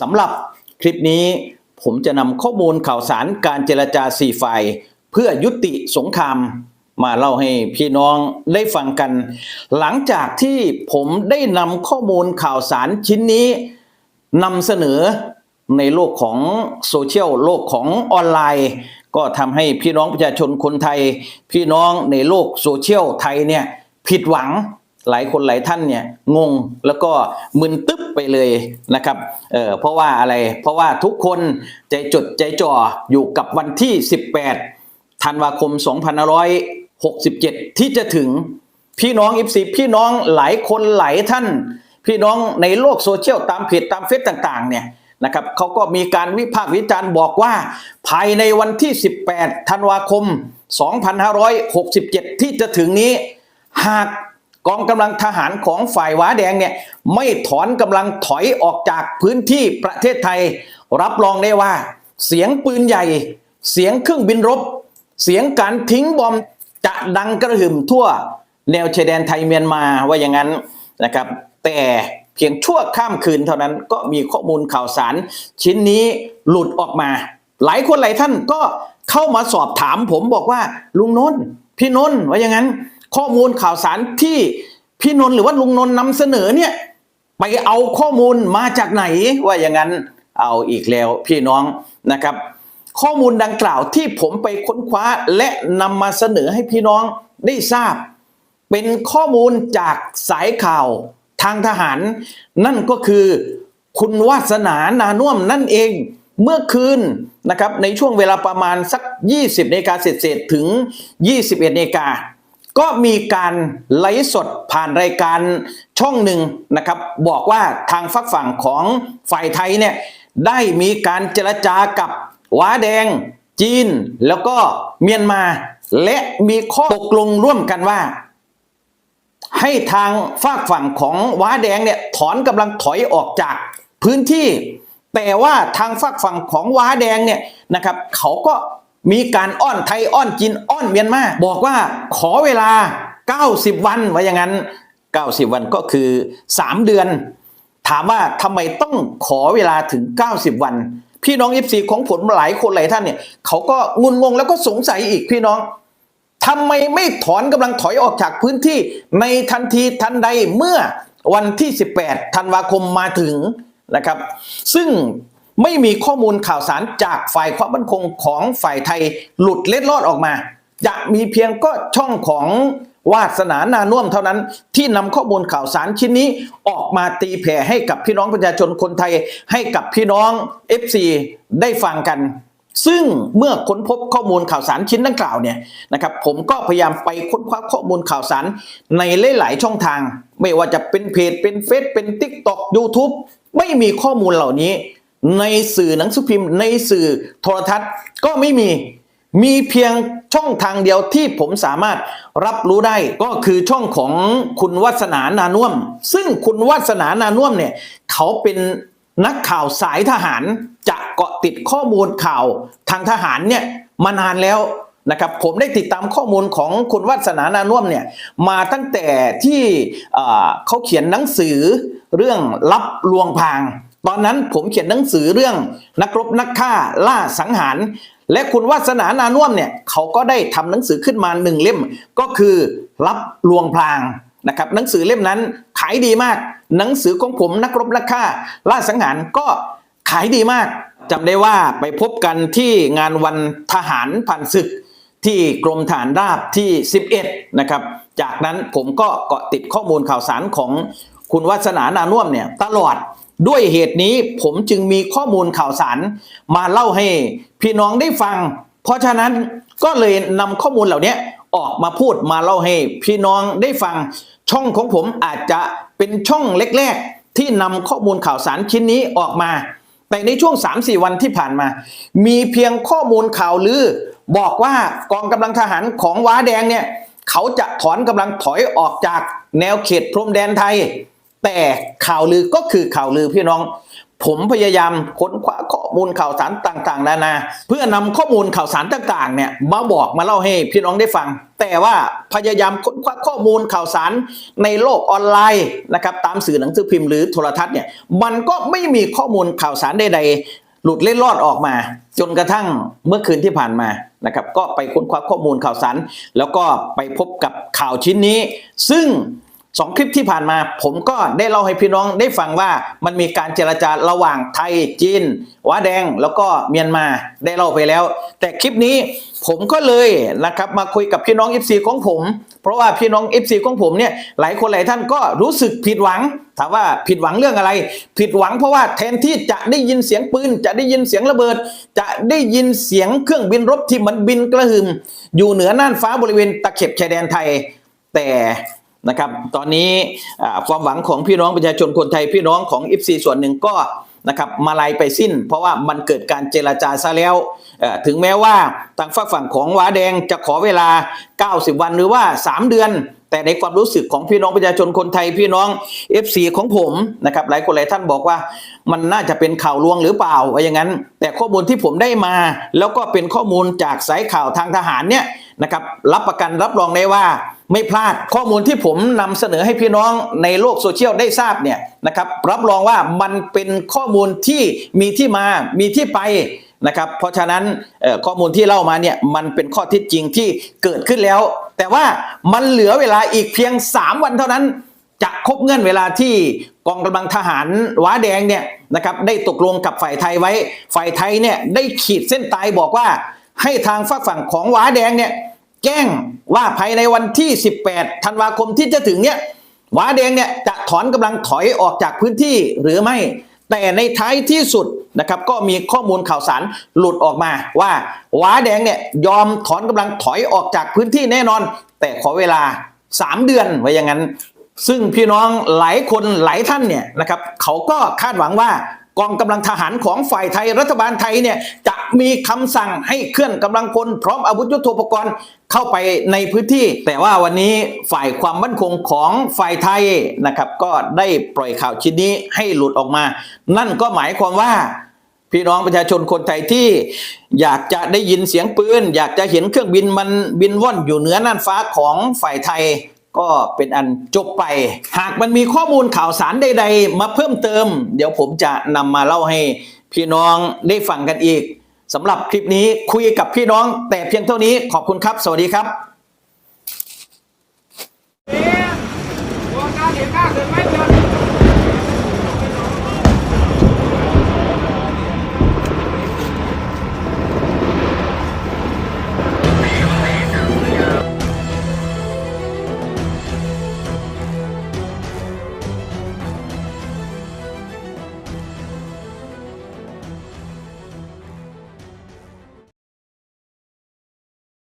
สำหรับคลิปนี้ผมจะนำข้อมูลข่าวสารการเจรจาสี่ฝ่ายเพื่อยุติสงครามมาเล่าให้พี่น้องได้ฟังกัน หลังจากที่ผมได้นำข้อมูลข่าวสารชิ้นนี้นำเสนอในโลกของโซเชียลโลกของออนไลน์ ก็ทำให้พี่น้องประชาชนคนไทย พี่น้องในโลกโซเชียลไทยเนี่ยผิดหวัง หลายคนหลายท่านเนี่ยงงแล้วก็มึนตึ๊บไปเลยนะครับเออเพราะว่าอะไรเพราะว่าทุกคนใจจดใจจ่ออยู่กับวันที่ 18ธันวาคม 2567 ที่จะถึงพี่น้องอิฟซีพี่น้องหลายคนหลายท่าน พี่น้องในโลกโซเชียลตามเพจตามเฟซต่างๆเนี่ยนะครับเขาก็มีการวิพากษ์วิจารณ์บอกว่า ภายในวันที่ 18 ธันวาคม 2567 ที่จะถึงนี้ หาก กองกำลังทหารของฝ่ายหวาแดงเนี่ยไม่ถอนกำลังถอยออกจากพื้นที่ประเทศไทย รับรองได้ว่า เสียงปืนใหญ่ เสียงเครื่องบินรบ เสียงการทิ้งบอมจะดังกระหึ่มทั่วแนวชายแดนไทยเมียนมาว่าอย่างนั้นนะครับ แต่เพียงชั่วข้ามคืนเท่านั้นก็มีข้อมูลข่าวสาร ชิ้นนี้หลุดออกมา หลายคนหลายท่านก็เข้ามาสอบถามผมบอกว่าลุงนนท์พี่นนท์ว่าอย่างนั้น ข้อมูลข่าวสารที่พี่นนท์หรือว่าลุงนนท์นำเสนอเนี่ยไปเอาข้อมูลมาจากไหนว่าอย่างนั้นเอาอีกแล้วพี่น้องนะครับ ข้อมูลดังกล่าวที่ผมไปค้นคว้าและนำมาเสนอให้พี่น้องได้ทราบ เป็นข้อมูลจากสายข่าวทางทหาร นั่นก็คือคุณวาสนานานุ่มนั่นเองเมื่อคืนนะครับในช่วงเวลาประมาณสัก 20นาฬิกาเศษๆถึง 21นาฬิกา ก็มีการไลฟ์สดผ่านรายการช่องหนึ่งนะครับ บอกว่าทางฝักฝั่งของฝ่ายไทยเนี่ยได้มีการเจรจากับว้าแดง จีน แล้วก็เมียนมา และมีข้อตกลงร่วมกันว่า ให้ทางฝากฝั่งของว้าแดงเนี่ยถอนกำลังถอยออกจากพื้นที่ แต่ว่าทางฝากฝั่งของว้าแดงเนี่ยนะครับ เขาก็ มีการอ้อนไทยอ้อนจีนอ้อนเมียนมาบอกว่าขอเวลา 90 วันไว่าอย่างนั้น 90 วันก็คือ 3 เดือน ถามว่าทำไมต้องขอเวลาถึง 90 วัน พี่น้องเอฟซีของผมหลายคนหลายท่านเนี่ยเขาก็งุนงงแล้วก็สงสัยอีกพี่น้องทำไมไม่ถอนกำลังถอยออกจากพื้นที่ในทันทีทันใดเมื่อวันที่ 18 ธันวาคมมาถึงนะครับ ซึ่ง ไม่มีข้อมูลข่าวสารจากฝ่ายความมั่นคงของฝ่ายไทยหลุดเล็ดลอดออกมา จะมีเพียงก็ช่องของวาสนานานุ่วมเท่านั้นที่นำข้อมูลข่าวสารชิ้นนี้ออกมาตีแผ่ให้กับพี่น้องประชาชนคนไทย ให้กับพี่น้อง FC ได้ฟังกัน ซึ่งเมื่อค้นพบข้อมูลข่าวสารชิ้นดังกล่าวเนี่ยนะครับผมก็พยายามไปค้นคว้าข้อมูลข่าวสารในหลาย ๆ ช่องทาง ไม่ว่าจะเป็นเพจเป็นเฟซเป็น t ิ k t o k YouTube ไม่มีข้อมูลเหล่านี้ ในสื่อหนังสือพิมพ์ ในสื่อโทรทัศน์ก็ไม่มีมีเพียงช่องทางเดียวที่ผมสามารถรับรู้ได้ก็คือช่องของคุณวัฒนานานุ่ม ซึ่งคุณวัฒนานานุ่มเนี่ยเขาเป็นนักข่าวสายทหารจะเกาะติดข้อมูลข่าวทางทหารเนี่ยมานานแล้วนะครับผมได้ติดตามข้อมูลของคุณวัฒนานานุ่มเนี่ยมาตั้งแต่ที่เขาเขียนหนังสือเรื่องลับลวงพาง ตอนนั้นผมเขียนหนังสือเรื่องนักรบนักฆ่าล่าสังหาร และคุณวาสนานานุ่วมเนี่ยเขาก็ได้ทำหนังสือขึ้นมาหนึ่งเล่ม ก็คือรับลวงพรางนะครับหนังสือเล่มนั้นขายดีมาก หนังสือของผมนักรบนักฆ่าล่าสังหารก็ขายดีมากจำได้ว่าไปพบกันที่งานวันทหารผ่านศึกที่กรมฐานราบที่ 11 นะครับ จากนั้นผมก็เกาะติดข้อมูลข่าวสารของคุณวัฒนานานุ่วมเนี่ยตลอด ด้วยเหตุนี้ผมจึงมีข้อมูลข่าวสารมาเล่าให้พี่น้องได้ฟัง เพราะฉะนั้นก็เลยนำข้อมูลเหล่านี้ออกมาพูดมาเล่าให้พี่น้องได้ฟัง ช่องของผมอาจจะเป็นช่องเล็กๆ ที่นำข้อมูลข่าวสารชิ้นนี้ออกมา แต่ในช่วง 3-4 วันที่ผ่านมา มีเพียงข้อมูลข่าวลือ บอกว่ากองกำลังทหารของว้าแดงเนี่ย เขาจะถอนกำลังถอยออกจากแนวเขตพรมแดนไทย แต่ข่าวลือก็คือข่าวลือพี่น้อง ผมพยายามค้นคว้าข้อมูลข่าวสารต่าง ๆ นานา เพื่อนำข้อมูลข่าวสารต่างๆเนี่ยมาบอกมาเล่าให้พี่น้องได้ฟัง แต่ว่าพยายามค้นคว้าข้อมูลข่าวสารในโลกออนไลน์นะครับตามสื่อหนังสือพิมพ์หรือโทรทัศน์เนี่ยมันก็ไม่มีข้อมูลข่าวสารใดๆหลุดเล่นรอดออกมา จนกระทั่งเมื่อคืนที่ผ่านมานะครับก็ไปค้นคว้าข้อมูลข่าวสาร แล้วก็ไปพบกับข่าวชิ้นนี้ ซึ่ง สองคลิปที่ผ่านมาผมก็ได้เล่าให้พี่น้องได้ฟังว่ามันมีการเจรจาระหว่างไทยจีนว้าแดงแล้วก็เมียนมาได้เล่าไปแล้ว แต่คลิปนี้ผมก็เลยนะครับมาคุยกับพี่น้อง FC ของผม เพราะว่าพี่น้อง FC ของผมเนี่ยหลายคนหลายท่านก็รู้สึกผิดหวัง ถามว่าผิดหวังเรื่องอะไร ผิดหวังเพราะว่าแทนที่จะได้ยินเสียงปืน จะได้ยินเสียงระเบิด จะได้ยินเสียงเครื่องบินรบที่มันบินกระหึ่มอยู่เหนือน่านฟ้าบริเวณตะเข็บชายแดนไทย แต่ นะครับ ตอนนี้ความหวังของพี่น้องประชาชนคนไทยพี่น้องของ f อส่วนหนึ่งก็นะครับมาลายไปสิ้น เพราะว่ามันเกิดการเจรจาซะแล้ว ถึงแม้ว่าทางฝั่งของว้าแดงจะขอเวลา 90 วันหรือว่า 3 เดือนแต่ในความรู้สึกของพี่น้องประชาชนคนไทยพี่น้อง FC ของผมนะครับหลายคนหลายท่านบอกว่า มันน่าจะเป็นข่าวลวงหรือเปล่าว่าอย่างนั้น แต่ข้อมูลที่ผมได้มา แล้วก็เป็นข้อมูลจากสายข่าวทางทหารเนี่ยนะครับรับประกันรับรองได้ว่า ไม่พลาดข้อมูลที่ผมนำเสนอให้พี่น้องในโลกโซเชียลได้ทราบเนี่ยนะครับรับรองว่ามันเป็นข้อมูลที่มีที่มามีที่ไปนะครับเพราะฉะนั้นข้อมูลที่เล่ามาเนี่ยมันเป็นข้อเท็จจริงที่เกิดขึ้นแล้ว แต่ว่ามันเหลือเวลาอีกเพียง 3 วันเท่านั้น จะครบเงื่อนเวลาที่กองกำลังทหารว้าแดงเนี่ยนะครับได้ตกลงกับฝ่ายไทยไว้ ฝ่ายไทยเนี่ยได้ขีดเส้นตายบอกว่าให้ทางฝากฝั่งของว้าแดงเนี่ย แจ้งว่าภายในวันที่ 18 ธันวาคมที่จะถึงเนี่ยว้าแดงเนี่ยจะถอนกำลังถอยออกจากพื้นที่หรือไม่ แต่ในท้ายที่สุดนะครับก็มีข้อมูลข่าวสารหลุดออกมาว่าว้าแดงเนี่ยยอมถอนกำลังถอยออกจากพื้นที่แน่นอน แต่ขอเวลา 3 เดือนไว้อย่างนั้น ซึ่งพี่น้องหลายคนหลายท่านเนี่ยนะครับเขาก็คาดหวังว่ากองกำลังทหารของฝ่ายไทยรัฐบาลไทยเนี่ยจะ มีคำสั่งให้เคลื่อนกำลังพลพร้อมอาวุธยุทโธปกรณ์เข้าไปในพื้นที่ แต่ว่าวันนี้ฝ่ายความมั่นคงของฝ่ายไทยนะครับ ก็ได้ปล่อยข่าวชิ้นนี้ให้หลุดออกมา นั่นก็หมายความว่าพี่น้องประชาชนคนไทยที่อยากจะได้ยินเสียงปืน อยากจะเห็นเครื่องบินมันบินว่อนอยู่เหนือน่านฟ้าของฝ่ายไทย ก็เป็นอันจบไป หากมันมีข้อมูลข่าวสารใด ๆ มาเพิ่มเติม เดี๋ยวผมจะนำมาเล่าให้พี่น้องได้ฟังกันอีก สำหรับคลิปนี้คุยกับพี่น้อง แต่เพียงเท่านี้ขอบคุณครับ สวัสดีครับตัวการเหตุการณ์เกิดไม่เกิด